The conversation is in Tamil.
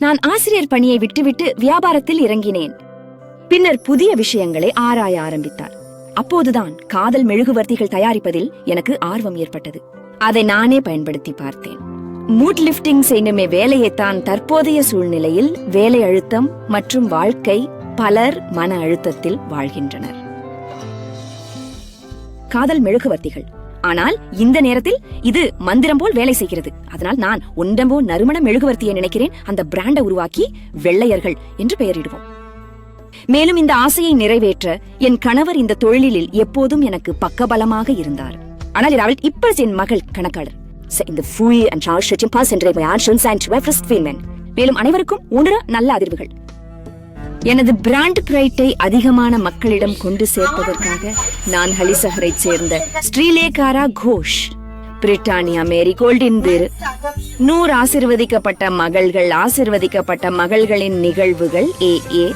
நான் ஆசிரியர் பணியை விட்டுவிட்டு வியாபாரத்தில் இறங்கினேன். பின்னர் புதிய விஷயங்களை ஆராய ஆரம்பித்தார். அப்போதுதான் காதல் மெழுகுவர்த்திகள் தயாரிப்பதில் எனக்கு ஆர்வம் ஏற்பட்டது. அதை நானே பயன்படுத்தி பார்த்தேன். மூட் லிஃப்டிங் வேலையை தான் தற்போதைய சூழ்நிலையில் வேலை அழுத்தம் மற்றும் வாழ்க்கை பலர் மன அழுத்தத்தில் வாழ்கின்றனர். காதல் மெழுகுவர்த்திகள் ஆனால் இந்த நேரத்தில் இது மந்திரம் போல் வேலை செய்கிறது. அதனால் நான் ஒன்றம்போ நறுமணம் மெழுகுவர்த்தியை நினைக்கிறேன். அந்த பிராண்டை உருவாக்கி வெள்ளையர்கள் என்று பெயரிடுவோம். மேலும் இந்த ஆசையை நிறைவேற்ற என் கணவர் இந்த தொழிலில் எப்போதும் எனக்கு பக்கபலமாக இருந்தார். ஆனால் அவள் இப்பொழுது என் மகள் கணக்காளர். இந்த ஃபுய் அண்ட் சார்ஷன் பாஸ் என்ற மேலும் அனைவருக்கும் உணர நல்ல அதிர்வுகள். எனது பிராண்ட் பிரைட்டை அதிகமான மக்களிடம் கொண்டு சேர்ப்பதற்காக நான் ஹலிசஹரை சேர்ந்த ஸ்ரீலேகாரா கோஷ். பிரிட்டானியா மேரி கோல்டின் திரு நூறு ஆசிர்வதிக்கப்பட்ட மகள்கள் ஆசிர்வதிக்கப்பட்ட மகள்களின் நிகழ்வுகள் ஏ ஏ.